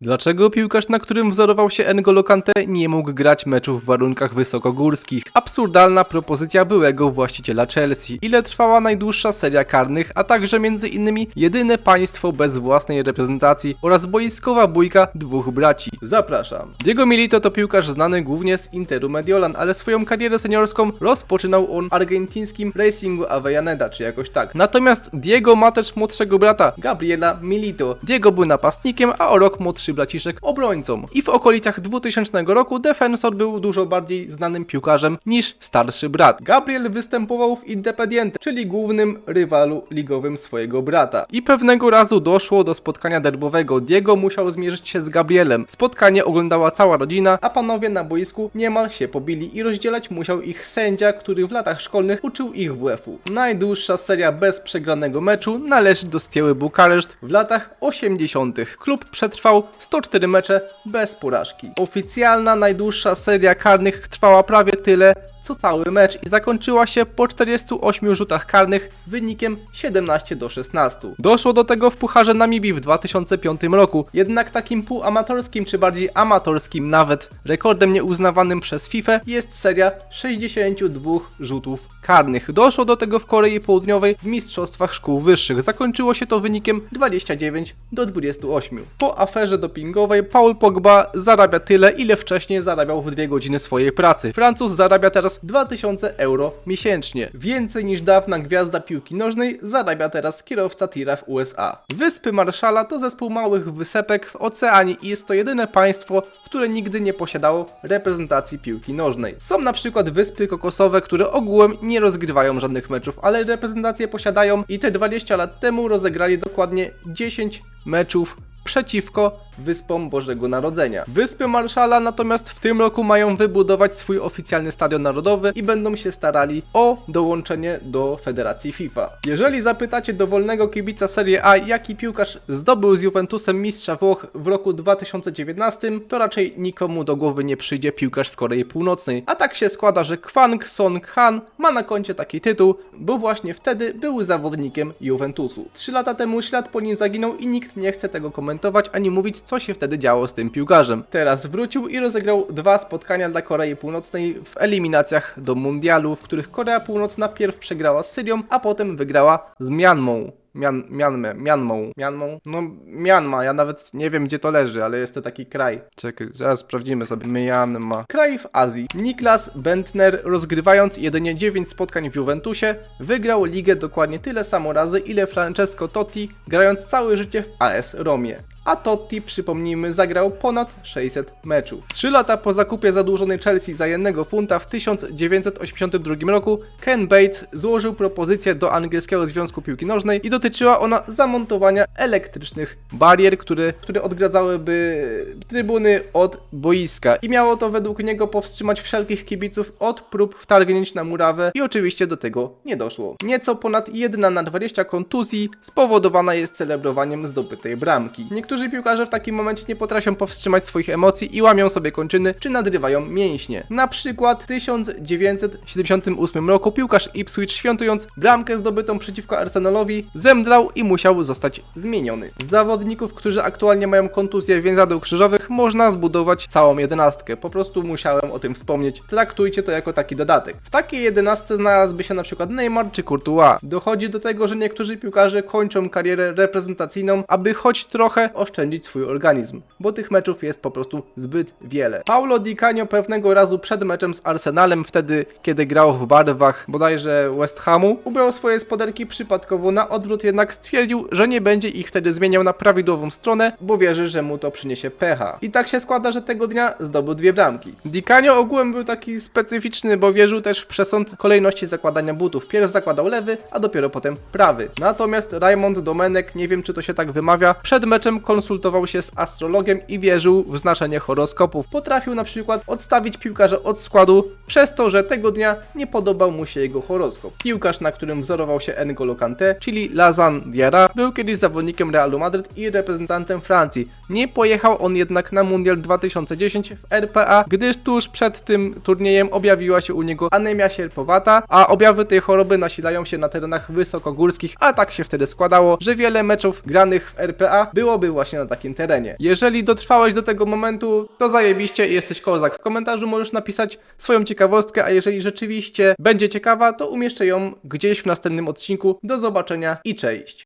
Dlaczego piłkarz, na którym wzorował się N'Golo Kante, nie mógł grać meczów w warunkach wysokogórskich? Absurdalna propozycja byłego właściciela Chelsea. Ile trwała najdłuższa seria karnych, a także między innymi jedyne państwo bez własnej reprezentacji oraz boiskowa bójka dwóch braci. Zapraszam. Diego Milito to piłkarz znany głównie z Interu Mediolan, ale swoją karierę seniorską rozpoczynał on w argentyńskim Racingu Avellaneda, czy jakoś tak. Natomiast Diego ma też młodszego brata, Gabriela Milito. Diego był napastnikiem, a o rok młodszy braciszek obrońcą. I w okolicach 2000 roku defensor był dużo bardziej znanym piłkarzem niż starszy brat. Gabriel występował w Independiente, czyli głównym rywalu ligowym swojego brata. I pewnego razu doszło do spotkania derbowego. Diego musiał zmierzyć się z Gabrielem. Spotkanie oglądała cała rodzina, a panowie na boisku niemal się pobili i rozdzielać musiał ich sędzia, który w latach szkolnych uczył ich WF-u. Najdłuższa seria bez przegranego meczu należy do Stieły Bukareszt w latach 80. Klub przetrwał 104 mecze bez porażki. Oficjalna najdłuższa seria karnych trwała prawie tyle, co cały mecz i zakończyła się po 48 rzutach karnych wynikiem 17 do 16. Doszło do tego w Pucharze Namibii w 2005 roku, jednak takim półamatorskim czy bardziej amatorskim nawet rekordem nieuznawanym przez FIFA jest seria 62 rzutów karnych. Doszło do tego w Korei Południowej w Mistrzostwach Szkół Wyższych. Zakończyło się to wynikiem 29 do 28. Po aferze dopingowej Paul Pogba zarabia tyle, ile wcześniej zarabiał w dwie godziny swojej pracy. Francuz zarabia teraz 2000 euro miesięcznie. Więcej niż dawna gwiazda piłki nożnej zarabia teraz kierowca tira w USA. Wyspy Marszala to zespół małych wysepek w oceanie i jest to jedyne państwo, które nigdy nie posiadało reprezentacji piłki nożnej. Są na przykład wyspy kokosowe, które ogółem nie rozgrywają żadnych meczów, ale reprezentacje posiadają i te 20 lat temu rozegrali dokładnie 10 meczów przeciwko Wyspom Bożego Narodzenia. Wyspy Marszala natomiast w tym roku mają wybudować swój oficjalny stadion narodowy i będą się starali o dołączenie do Federacji FIFA. Jeżeli zapytacie dowolnego kibica Serie A, jaki piłkarz zdobył z Juventusem mistrza Włoch w roku 2019, to raczej nikomu do głowy nie przyjdzie piłkarz z Korei Północnej. A tak się składa, że Kwang Song Han ma na koncie taki tytuł, bo właśnie wtedy był zawodnikiem Juventusu. Trzy lata temu ślad po nim zaginął i nikt nie chce tego komentować ani mówić, co się wtedy działo z tym piłkarzem. Teraz wrócił i rozegrał dwa spotkania dla Korei Północnej w eliminacjach do mundialu, w których Korea Północna pierw przegrała z Syrią, a potem wygrała z Mianmą. Mian, Mianmę, Mianmą, Mianmą? No, Mianma, ja nawet nie wiem gdzie to leży, ale jest to taki kraj. Czekaj, zaraz sprawdzimy sobie. Mianma. Kraj w Azji. Niklas Bentner, rozgrywając jedynie 9 spotkań w Juventusie, wygrał ligę dokładnie tyle samo razy, ile Francesco Totti, grając całe życie w AS Romie a Totti, przypomnijmy, zagrał ponad 600 meczów. Trzy lata po zakupie zadłużonej Chelsea za jednego funta w 1982 roku Ken Bates złożył propozycję do angielskiego Związku Piłki Nożnej i dotyczyła ona zamontowania elektrycznych barier, które, które odgradzałyby trybuny od boiska i miało to według niego powstrzymać wszelkich kibiców od prób wtargnięć na murawę i oczywiście do tego nie doszło. Nieco ponad 1 na 20 kontuzji spowodowana jest celebrowaniem zdobytej bramki. Niektórzy piłkarze w takim momencie nie potrafią powstrzymać swoich emocji i łamią sobie kończyny czy nadrywają mięśnie. Na przykład w 1978 roku piłkarz Ipswich świętując bramkę zdobytą przeciwko Arsenalowi zemdlał i musiał zostać zmieniony. Z zawodników, którzy aktualnie mają kontuzję więzadeł krzyżowych można zbudować całą jedenastkę. Po prostu musiałem o tym wspomnieć. Traktujcie to jako taki dodatek. W takiej jedenastce znalazłby się na przykład Neymar czy Courtois. Dochodzi do tego, że niektórzy piłkarze kończą karierę reprezentacyjną, aby choć trochę oszczędzić swój organizm, bo tych meczów jest po prostu zbyt wiele. Paulo Di Canio pewnego razu przed meczem z Arsenalem, wtedy kiedy grał w barwach bodajże West Hamu, ubrał swoje spoderki przypadkowo na odwrót, jednak stwierdził, że nie będzie ich wtedy zmieniał na prawidłową stronę, bo wierzy, że mu to przyniesie pecha. I tak się składa, że tego dnia zdobył dwie bramki. Di Canio ogółem był taki specyficzny, bo wierzył też w przesąd kolejności zakładania butów. Pierw zakładał lewy, a dopiero potem prawy. Natomiast Raymond Domenek, nie wiem czy to się tak wymawia, przed meczem konsultował się z astrologiem i wierzył w znaczenie horoskopów. Potrafił na przykład odstawić piłkarza od składu przez to, że tego dnia nie podobał mu się jego horoskop. Piłkarz, na którym wzorował się N'Golo Kante, czyli Lazan Diarra, był kiedyś zawodnikiem Realu Madryt i reprezentantem Francji. Nie pojechał on jednak na Mundial 2010 w RPA, gdyż tuż przed tym turniejem objawiła się u niego anemia sierpowata, a objawy tej choroby nasilają się na terenach wysokogórskich, a tak się wtedy składało, że wiele meczów granych w RPA byłoby właśnie na takim terenie. Jeżeli dotrwałeś do tego momentu, to zajebiście i jesteś kozak. W komentarzu możesz napisać swoją ciekawostkę, a jeżeli rzeczywiście będzie ciekawa, to umieszczę ją gdzieś w następnym odcinku. Do zobaczenia i cześć!